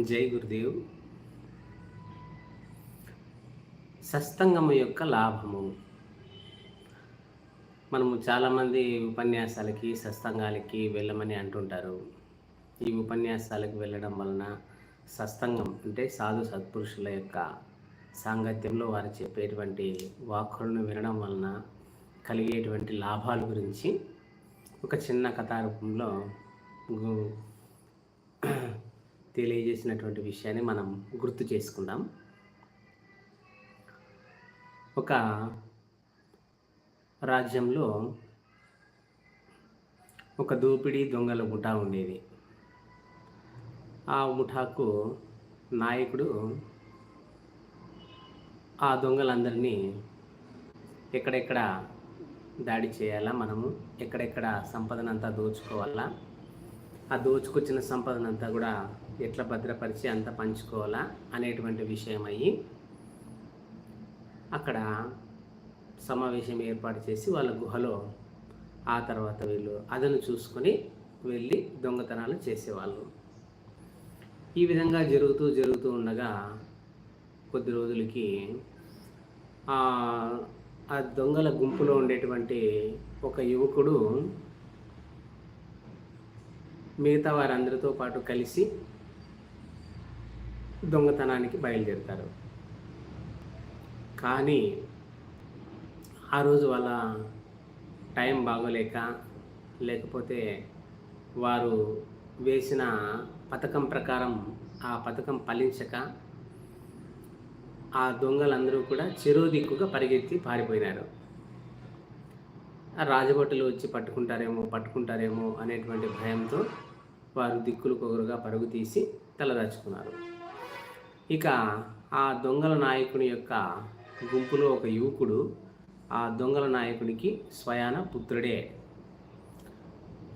జై గురుదేవ్. సస్తంగము యొక్క లాభము. మనము చాలామంది ఉపన్యాసాలకి సస్తంగాలకి వెళ్ళమని అంటుంటారు. ఈ ఉపన్యాసాలకు వెళ్ళడం వలన సస్తంగం అంటే సాధు సత్పురుషుల యొక్క సాంగత్యంలో వారు చెప్పేటువంటి వాక్కులను వినడం వలన కలిగేటువంటి లాభాల గురించి ఒక చిన్న కథారూపంలో గు- తెలియజేసినటువంటి విషయాన్ని మనం గుర్తు చేసుకుందాం. ఒక రాజ్యంలో ఒక దోపిడీ దొంగల ముఠా ఉండేది. ఆ ముఠాకు నాయకుడు ఆ దొంగలందరినీ ఎక్కడెక్కడ దాడి చేయాలా మనము ఎక్కడెక్కడ సంపదనంతా దోచుకోవాలా ఆ దోచుకొచ్చిన సంపదనంతా కూడా ఎట్లా భద్రపరిచి అంత పంచుకోవాలా అనేటువంటి విషయం అయ్యి అక్కడ సమావేశం ఏర్పాటు చేసి వాళ్ళ గుహలో ఆ తర్వాత వీళ్ళు అదను చూసుకొని వెళ్ళి దొంగతనాలు చేసేవాళ్ళు. ఈ విధంగా జరుగుతూ జరుగుతూ ఉండగా కొద్ది రోజులకి ఆ దొంగల గుంపులో ఉండేటువంటి ఒక యువకుడు మిగతా వారందరితో పాటు కలిసి దొంగతనానికి బయలుదేరుతారు. కానీ ఆ రోజు వాళ్ళ టైం బాగోలేక లేకపోతే వారు వేసిన పథకం ప్రకారం ఆ పథకం ఫలించక ఆ దొంగలందరూ కూడా చెరో దిక్కుగా పరిగెత్తి పారిపోయినారు. రాజభటులు వచ్చి పట్టుకుంటారేమో పట్టుకుంటారేమో అనేటువంటి భయంతో వారు దిక్కులు కొగురుగా పరుగు తీసి తలదాచుకున్నారు. ఇక ఆ దొంగల నాయకుని యొక్క గుంపులో ఒక యువకుడు ఆ దొంగల నాయకునికి స్వయాన పుత్రుడే.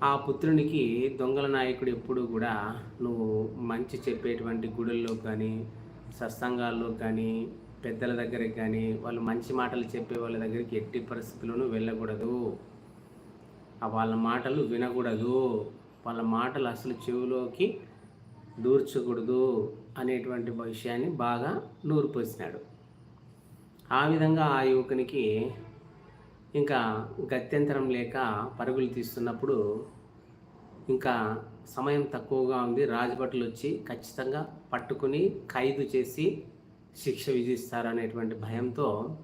ఆ పుత్రునికి దొంగల నాయకుడు ఎప్పుడు కూడా నువ్వు మంచి చెప్పేటువంటి గుడుల్లో కానీ సత్సంగాల్లో కానీ పెద్దల దగ్గరికి కానీ వాళ్ళు మంచి మాటలు చెప్పే వాళ్ళ దగ్గరికి ఎట్టి పరిస్థితుల్లోనూ వెళ్ళకూడదు. వాళ్ళ మాటలు వినకూడదు. వాళ్ళ మాటలు అసలు చెవిలోకి దూర్చకూడదు. అనేటువంటి విషయాన్ని బాగా నూరిపోసినాడు. ఆ విధంగా ఆ యువకునికి ఇంకా గత్యంతరం లేక పరుగులు తీస్తున్నప్పుడు ఇంకా సమయం తక్కువగా ఉంది. రాజభటులు వచ్చి ఖచ్చితంగా పట్టుకుని ఖైదు చేసి శిక్ష విధిస్తారు అనేటువంటి భయంతో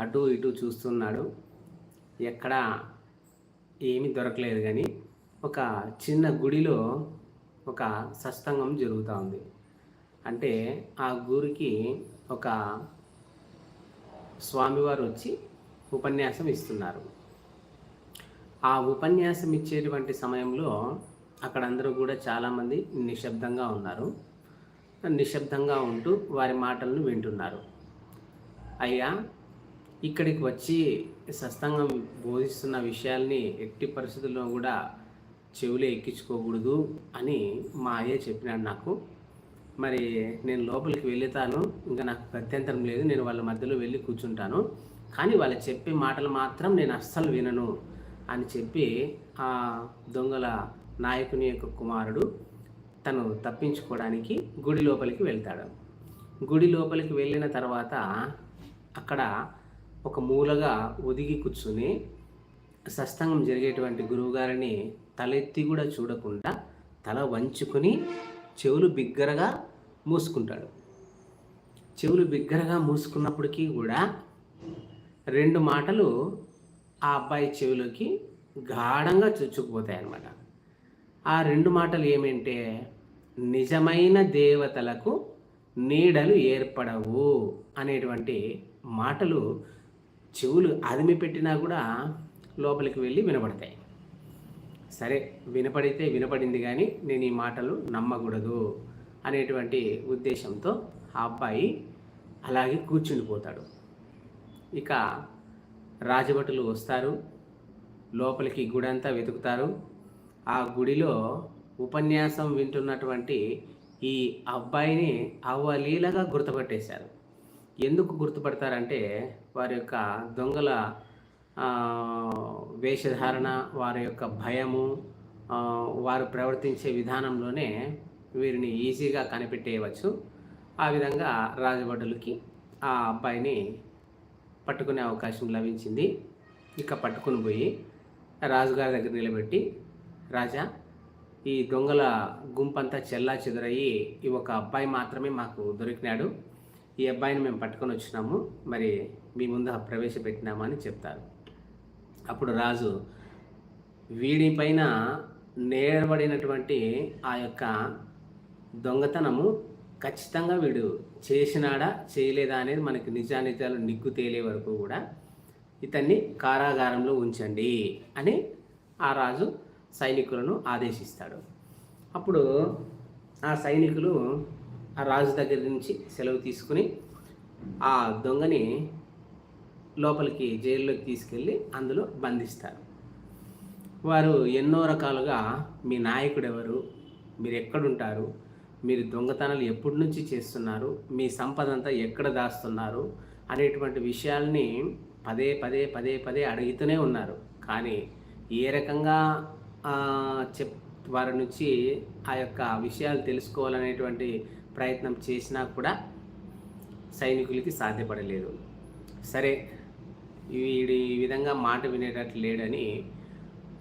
అటు ఇటు చూస్తున్నాడు. ఎక్కడ ఏమీ దొరకలేదు కానీ ఒక చిన్న గుడిలో ఒక సత్సంగం జరుగుతూ ఉంది. అంటే ఆ గురికి ఒక స్వామివారు వచ్చి ఉపన్యాసం ఇస్తున్నారు. ఆ ఉపన్యాసం ఇచ్చేటువంటి సమయంలో అక్కడ అందరూ కూడా చాలామంది నిశ్శబ్దంగా ఉన్నారు. నిశ్శబ్దంగా ఉంటూ వారి మాటలను వింటున్నారు. అయ్యా ఇక్కడికి వచ్చి సస్తంగం బోధిస్తున్న విషయాల్ని ఎట్టి పరిస్థితుల్లో కూడా చెవులు ఎక్కించుకోకూడదు అని మా అయ్య చెప్పినాడు నాకు. మరి నేను లోపలికి వెళ్తాను ఇంకా నాకు గత్యంతరం లేదు. నేను వాళ్ళ మధ్యలో వెళ్ళి కూర్చుంటాను. కానీ వాళ్ళు చెప్పే మాటలు మాత్రం నేను అస్సలు వినను అని చెప్పి ఆ దొంగల నాయకుని యొక్క కుమారుడు తను తప్పించుకోవడానికి గుడి లోపలికి వెళ్తాడు. గుడి లోపలికి వెళ్ళిన తర్వాత అక్కడ ఒక మూలగా ఒదిగి కూర్చుని సత్సంగం జరిగేటువంటి గురువుగారిని తలెత్తి కూడా చూడకుండా తల వంచుకొని చెవులు బిగ్గరగా మూసుకుంటాడు. చెవులు బిగ్గరగా మూసుకున్నప్పటికీ కూడా రెండు మాటలు ఆ అబ్బాయి చెవిలోకి గాఢంగా చొచ్చుకుపోతాయి అన్నమాట ఆ రెండు మాటలు ఏమంటే నిజమైన దేవతలకు నీడలు ఏర్పడవు అనేటువంటి మాటలు చెవులు అదిమి పెట్టినా కూడా లోపలికి వెళ్ళి వినబడతాయి. సరే వినపడితే వినపడింది కానీ నేను ఈ మాటలు నమ్మకూడదు అనేటువంటి ఉద్దేశంతో ఆ అబ్బాయి అలాగే కూర్చుండిపోతాడు ఇక రాజభటులు వస్తారు లోపలికి గుడి అంతా వెతుకుతారు. ఆ గుడిలో ఉపన్యాసం వింటున్నటువంటి ఈ అబ్బాయిని అవలీలగా గుర్తుపట్టేశారు. ఎందుకు గుర్తుపడతారంటే వారి యొక్క దొంగల వేషధారణ వారి యొక్క భయము వారు ప్రవర్తించే విధానంలోనే వీరిని ఈజీగా కనిపెట్టేయవచ్చు. ఆ విధంగా రాజభటులకి ఆ అబ్బాయిని పట్టుకునే అవకాశం లభించింది. ఇక పట్టుకుని పోయి రాజుగారి దగ్గర నిలబెట్టి రాజా ఈ దొంగల గుంపంతా చెల్లా చెదురయ్యి ఈ ఒక అబ్బాయి మాత్రమే మాకు దొరికినాడు. ఈ అబ్బాయిని మేము పట్టుకొని వచ్చినాము. మరి మీ ముందు ప్రవేశపెట్టినామని చెప్తారు. అప్పుడు రాజు వీడిపైన నేరబడినటువంటి ఆ యొక్క దొంగతనము ఖచ్చితంగా వీడు చేసినాడా చేయలేదా అనేది మనకి నిజానిజాలు నిగ్గు తేలే వరకు కూడా ఇతన్ని కారాగారంలో ఉంచండి అని ఆ రాజు సైనికులను ఆదేశిస్తాడు. అప్పుడు ఆ సైనికులు ఆ రాజు దగ్గర నుంచి సెలవు తీసుకుని ఆ దొంగని లోపలికి జైల్లోకి తీసుకెళ్ళి అందులో బంధిస్తారు. వారు ఎన్నో రకాలుగా మీ నాయకుడు ఎవరు మీరు ఎక్కడుంటారు? మీరు దొంగతనాలు ఎప్పటి నుంచి చేస్తున్నారు? మీ సంపద అంతా ఎక్కడ దాస్తున్నారు? అనేటువంటి విషయాల్ని పదే పదే పదే పదే అడుగుతూనే ఉన్నారు. కానీ ఏ రకంగా చెప్ వారి నుంచి ఆ యొక్క విషయాలు తెలుసుకోవాలనేటువంటి ప్రయత్నం చేసినా కూడా సైనికులకి సాధ్యపడలేదు. సరే వీడి ఈ విధంగా మాట వినేటట్లు లేడని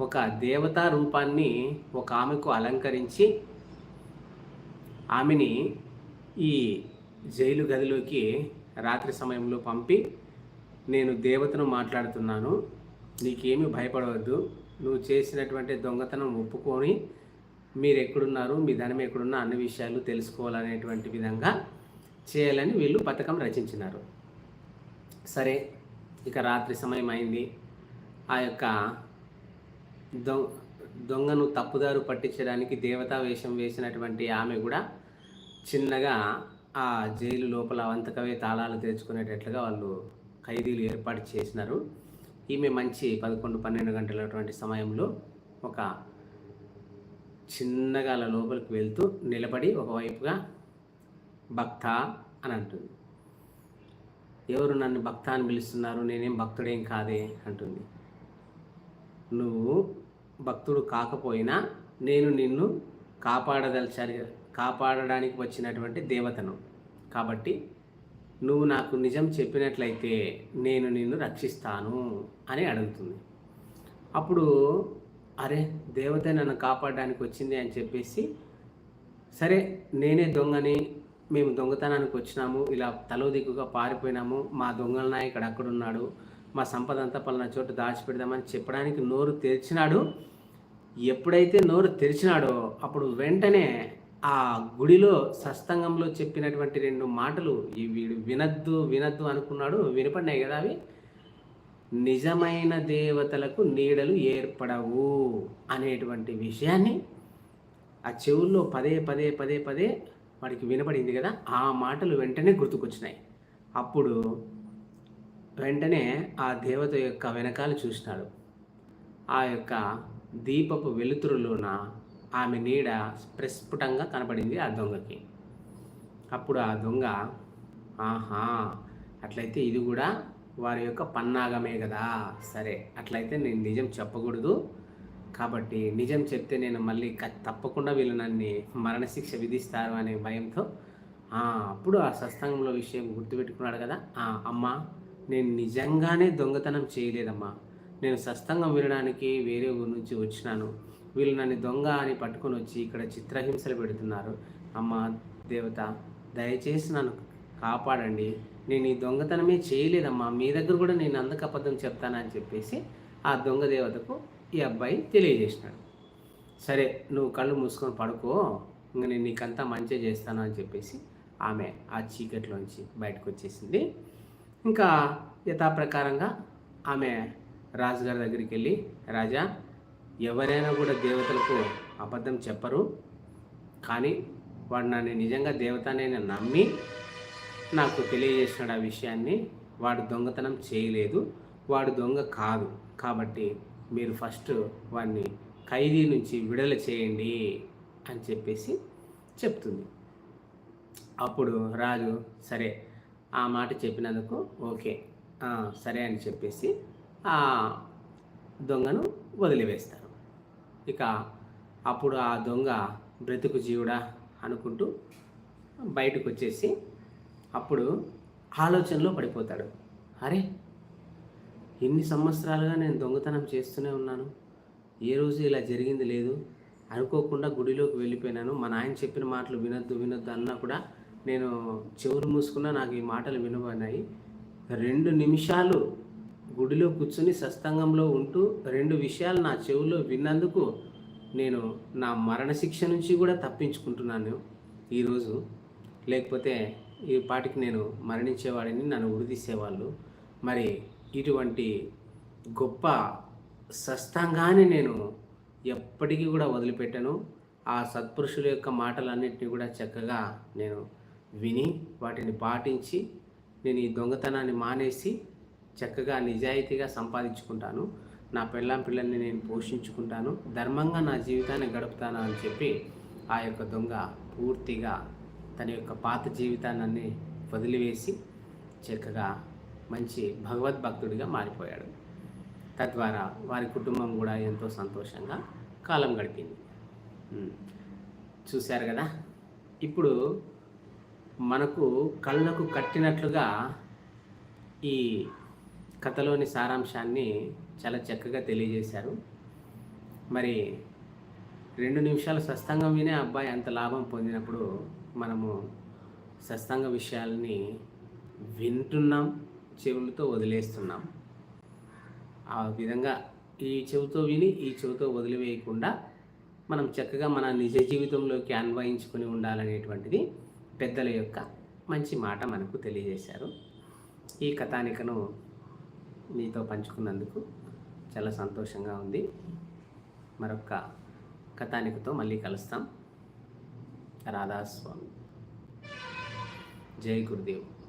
ఒక దేవతా రూపాన్ని ఒక ఆమెకు అలంకరించి ఆమెని ఈ జైలు గదిలోకి రాత్రి సమయంలో పంపి నేను దేవతను మాట్లాడుతున్నాను నీకేమీ భయపడవద్దు. నువ్వు చేసినటువంటి దొంగతనం ఒప్పుకొని మీరు ఎక్కడున్నారు మీ ధనం ఎక్కడున్నా అన్ని విషయాలు తెలుసుకోవాలనేటువంటి విధంగా చేయాలని వీళ్ళు పథకం రచించినారు. సరే ఇక రాత్రి సమయం అయింది ఆ యొక్క దొ దొంగను తప్పుదారు పట్టించడానికి దేవతా వేషం వేసినటువంటి ఆమె కూడా చిన్నగా ఆ జైలు లోపల వంతకవే తాళాలు తెరుచుకునేటట్లుగా వాళ్ళు ఖైదీలు ఏర్పాటు చేసినారు. ఈమె మంచి పదకొండు పన్నెండు గంటలటువంటి సమయంలో ఒక చిన్నగా అలా లోపలికి వెళ్తూ నిలబడి ఒకవైపుగా భక్త అని అంటుంది. ఎవరు నన్ను భక్త అని పిలుస్తున్నారు? నేనేం భక్తుడేం కాదే అంటుంది. నువ్వు భక్తుడు కాకపోయినా నేను నిన్ను కాపాడదలచారి కాపాడడానికి వచ్చినటువంటి దేవతను. కాబట్టి నువ్వు నాకు నిజం చెప్పినట్లయితే నేను నిన్ను రక్షిస్తాను అని అడుగుతుంది. అప్పుడు అరే దేవత నన్ను కాపాడడానికి వచ్చింది అని చెప్పేసి సరే నేనే దొంగని మేము దొంగతనానికి వచ్చినాము ఇలా తలో దిక్కుగా పారిపోయినాము మా దొంగల నాయకుడు అక్కడున్నాడు మా సంపద అంతా పలానా చోటు దాచిపెడదామని చెప్పడానికి నోరు తెరిచినాడు. ఎప్పుడైతే నోరు తెరిచినాడో అప్పుడు వెంటనే ఆ గుడిలో సస్తంగంలో చెప్పినటువంటి రెండు మాటలు ఈ వీడు వినద్దు వినద్దు అనుకున్నాడు. వినపడినాయి కదా అవి? నిజమైన దేవతలకు నీడలు ఏర్పడవు అనేటువంటి విషయాన్ని ఆ చెవుల్లో పదే పదే పదే పదే వాడికి వినపడింది కదా ఆ మాటలు వెంటనే గుర్తుకొచ్చినాయి. అప్పుడు వెంటనే ఆ దేవత యొక్క వెనకాల చూసినాడు. ఆ యొక్క దీపపు వెలుతురులోన ఆమె నీడ ప్రస్ఫుటంగా కనపడింది ఆ దొంగకి. అప్పుడు ఆ దొంగ ఆహా అట్లయితే ఇది కూడా వారి యొక్క పన్నాగమే కదా సరే అట్లయితే నేను నిజం చెప్పకూడదు కాబట్టి నిజం చెప్తే నేను మళ్ళీ తప్పకుండా వీళ్ళు నన్ను మరణశిక్ష విధిస్తారు అనే భయంతో అప్పుడు ఆ సత్సంగంలో విషయం గుర్తుపెట్టుకున్నాడు కదా. అమ్మ నేను నిజంగానే దొంగతనం చేయలేదమ్మా. నేను సత్సంగం వినడానికి వేరే ఊరి నుంచి వచ్చినాను. వీళ్ళు నన్ను దొంగ అని పట్టుకొని వచ్చి ఇక్కడ చిత్రహింసలు పెడుతున్నారు. అమ్మ దేవత దయచేసి నన్ను కాపాడండి. నేను ఈ దొంగతనమే చేయలేదమ్మా. మీ దగ్గర కూడా నేను అందుకు అబద్ధం చెప్తానని చెప్పేసి ఆ దొంగ దేవతకు ఈ అబ్బాయి తెలియజేసినాడు. సరే నువ్వు కళ్ళు మూసుకొని పడుకో ఇంక నేను నీకంతా మంచిగా చేస్తాను అని చెప్పేసి ఆమె ఆ చీకట్లోంచి బయటకు వచ్చేసింది ఇంకా యథాప్రకారంగా ఆమె రాజుగారి దగ్గరికి వెళ్ళి రాజా ఎవరైనా కూడా దేవతలకు అబద్ధం చెప్పరు. కానీ వాడు నన్ను నిజంగా దేవతనే నమ్మి నాకు తెలియజేసినాడు ఆ విషయాన్ని. వాడు దొంగతనం చేయలేదు. వాడు దొంగ కాదు. కాబట్టి మీరు ఫస్ట్ వాడిని ఖైదీ నుంచి విడుదల చేయండి అని చెప్పేసి చెప్తుంది. అప్పుడు రాజు సరే ఆ మాట చెప్పినందుకు ఓకే సరే అని చెప్పేసి ఆ దొంగను వదిలివేస్తారు. ఇక అప్పుడు ఆ దొంగ బ్రతుకు జీవుడా అనుకుంటూ బయటకు వచ్చేసి అప్పుడు ఆలోచనలో పడిపోతాడు. అరే ఎన్ని సంవత్సరాలుగా నేను దొంగతనం చేస్తూనే ఉన్నాను. ఏ రోజు ఇలా జరిగింది లేదు. అనుకోకుండా గుడిలోకి వెళ్ళిపోయినాను. మా నాయన చెప్పిన మాటలు వినొద్దు వినొద్దు అన్నా కూడా నేను చెవులు మూసుకున్నా నాకు ఈ మాటలు వినబడినాయి. రెండు నిమిషాలు గుడిలో కూర్చుని సత్సంగంలో ఉంటూ రెండు విషయాలు నా చెవులో విన్నందుకు నేను నా మరణశిక్ష నుంచి కూడా తప్పించుకుంటున్నాను ఈరోజు లేకపోతే ఈ పాటికి నేను మరణించేవాడిని నన్ను ఉరిదీసేవాళ్ళు మరి ఇటువంటి గొప్ప సస్తంగాన్ని నేను ఎప్పటికీ కూడా వదిలిపెట్టాను. ఆ సత్పురుషుల యొక్క మాటలన్నింటినీ కూడా చక్కగా నేను విని వాటిని పాటించి నేను ఈ దొంగతనాన్ని మానేసి చక్కగా నిజాయితీగా సంపాదించుకుంటాను. నా పెళ్ళాం పిల్లల్ని నేను పోషించుకుంటాను. ధర్మంగా నా జీవితాన్ని గడుపుతాను అని చెప్పి ఆ యొక్క దొంగ పూర్తిగా తన యొక్క పాత జీవితాన్ని వదిలివేసి చక్కగా మంచి భగవద్భక్తుడిగా మారిపోయాడు. తద్వారా వారి కుటుంబం కూడా ఎంతో సంతోషంగా కాలం గడిపింది. చూశారు కదా? ఇప్పుడు మనకు కళ్ళకు కట్టినట్లుగా ఈ కథలోని సారాంశాన్ని చాలా చక్కగా తెలియజేశారు. మరి రెండు నిమిషాలు సస్తంగం వినే అబ్బాయి అంత లాభం పొందినప్పుడు మనము సస్తంగ విషయాల్ని వింటున్నాం. చెవులతో వదిలేస్తున్నాం. ఆ విధంగా ఈ చెవితో విని ఈ చెవితో వదిలివేయకుండా మనం చక్కగా మన నిజ జీవితంలోకి అన్వయించుకొని ఉండాలనేటువంటిది పెద్దల యొక్క మంచి మాట మనకు తెలియజేశారు. ఈ కథానికను మీతో పంచుకున్నందుకు చాలా సంతోషంగా ఉంది. మరొక కథానికతో మళ్ళీ కలుస్తాం. రాధాస్వామి. జై గురుదేవ్.